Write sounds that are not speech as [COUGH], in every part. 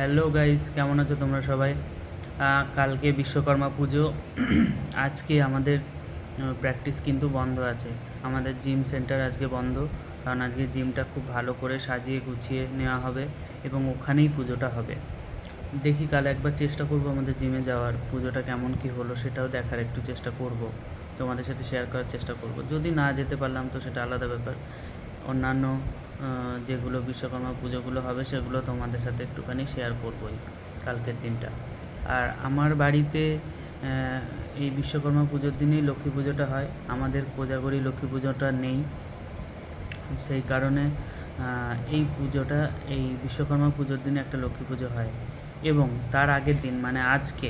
Hello guys, কেমন আছো তোমরা সবাই? কালকে বিশ্বকর্মা পুজো। [CLEARS THROAT] আজকে আমাদের প্র্যাকটিস কিন্তু বন্ধ আছে। আমাদের জিম সেন্টার আজকে বন্ধ। কারণ আজকে জিমটা খুব ভালো করে সাজিয়ে গুছিয়ে নেওয়া হবে এবং ওখানেই পুজোটা হবে। দেখি কাল একবার চেষ্টা করব আমাদের জিমে যাওয়ার। পুজোটা কেমন কি হলো সেটাও দেখার একটু চেষ্টা করব। তোমাদের সাথে শেয়ার করার চেষ্টা করব। যদি না যেতে পারলাম তো সেটা আলাদা ব্যাপার। অন্যান্য যেগুলো বিশ্বকর্মা পুজোগুলো হবে সেগুলো তোমাদের সাথে একটুখানি শেয়ার করবোই কালকের দিনটা। আর আমার বাড়িতে এই বিশ্বকর্মা পুজোর দিনেই লক্ষ্মী পুজোটা হয়। আমাদের কোজাগরি লক্ষ্মী পুজোটা নেই। সেই কারণে এই পুজোটা, এই বিশ্বকর্মা পুজোর দিনে একটা লক্ষ্মী পুজো হয়। এবং তার আগের দিন মানে আজকে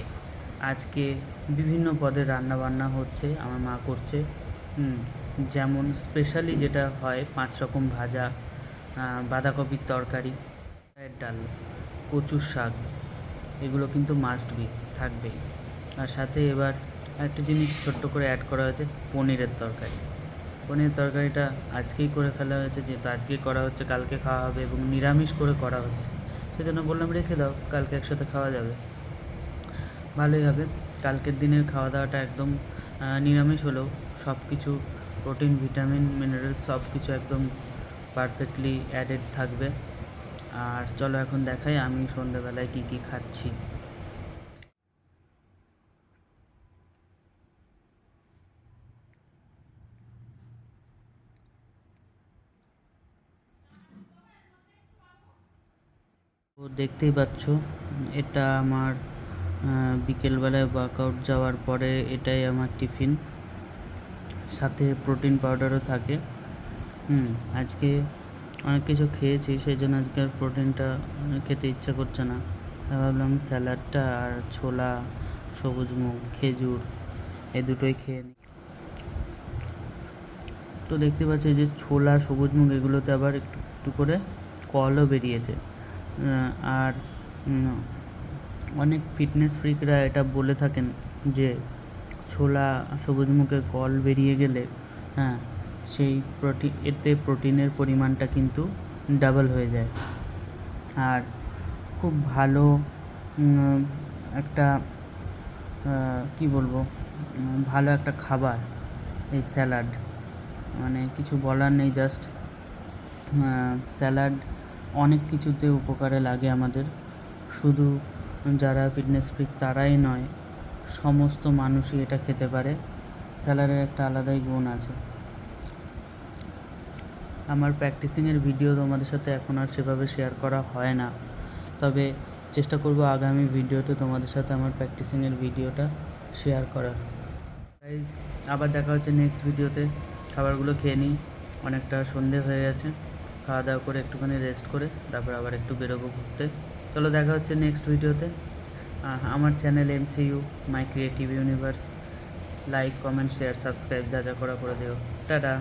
আজকে বিভিন্ন পদের রান্না বান্না হচ্ছে, আমার মা করছে। যেমন স্পেশালি যেটা হয়, পাঁচ রকম ভাজা বাঁধাকপির তরকারি ডাল, কচুর শাক, এগুলো কিন্তু মাস্ট বি থাকবেই। আর সাথে এবার একটা জিনিস ছোট্ট করে অ্যাড করা হয়েছে, পনিরের তরকারি। পনিরের তরকারিটা আজকেই করে ফেলা হয়েছে, যেহেতু আজকেই করা হচ্ছে, কালকে খাওয়া হবে এবং নিরামিষ করে করা হচ্ছে। সেজন্য বললাম, রেখে দাও, কালকে একসাথে খাওয়া যাবে। ভালোই হবে। কালকের দিনের খাওয়া দাওয়াটা একদম নিরামিষ হলেও সব কিছু প্রোটিন ভিটামিন মিনারেল সব কিছু একদম পারফেক্টলি অ্যাডেড থাকবে। আর চলো এখন দেখাই আমি সন্ধ্যাবেলায় কী কী খাচ্ছি। তো দেখতেই পাচ্ছ, এটা আমার বিকেলবেলায় ওয়ার্কআউট যাওয়ার পরে এটাই আমার টিফিন সাথে প্রোটিন পাউডারও থাকে। হুম, আজকে অনেক কিছু খেয়েছি, সেই জন্য আজকে আর প্রোটিনটা খেতে ইচ্ছা করছে না। ভাবলাম স্যালাডটা আর ছোলা, সবুজ মুগ, খেজুর, এই দুটোই খেয়ে নিই। তো দেখতে পাচ্ছি যে ছোলা, সবুজ মুগ এগুলোতে আবার একটু একটু করে কলও বেরিয়েছে। আর অনেক ফিটনেস ফ্রিকরা এটা বলে থাকেন যে ছোলা, সবুজ মুখে কল বেরিয়ে গেলে হ্যাঁ সেই প্রোটিন, এতে প্রোটিনের পরিমাণটা কিন্তু ডাবল হয়ে যায়। আর খুব ভালো একটা কি বলব ভালো একটা খাবার এই স্যালাড। মানে কিছু বলার নেই, জাস্ট স্যালাড অনেক কিছুতে উপকারে লাগে আমাদের। শুধু যারা ফিটনেস ফ্রিক তারাই নয়, সমস্ত মানুষই এটা খেতে পারে। স্যালাডের একটা আলাদাই গুণ আছে। আমার প্র্যাকটিসিংয়ের ভিডিও তোমাদের সাথে এখন আর সেভাবে শেয়ার করা হয় না। তবে চেষ্টা করব আগামী ভিডিওতে তোমাদের সাথে আমার প্র্যাকটিসিংয়ের ভিডিওটা শেয়ার করার। গাইজ আবার দেখা হচ্ছে নেক্সট ভিডিওতে খাবারগুলো খেয়ে নিই। অনেকটা সন্ধে হয়ে গেছে। খাওয়া দাওয়া করে একটুখানি রেস্ট করে, তারপর আবার একটু বেরোবো ঘুরতে। চলো দেখা হচ্ছে নেক্সট ভিডিওতে আমার channel MCU my creative universe like comment share subscribe যা যা করা করে দিও। টাটা!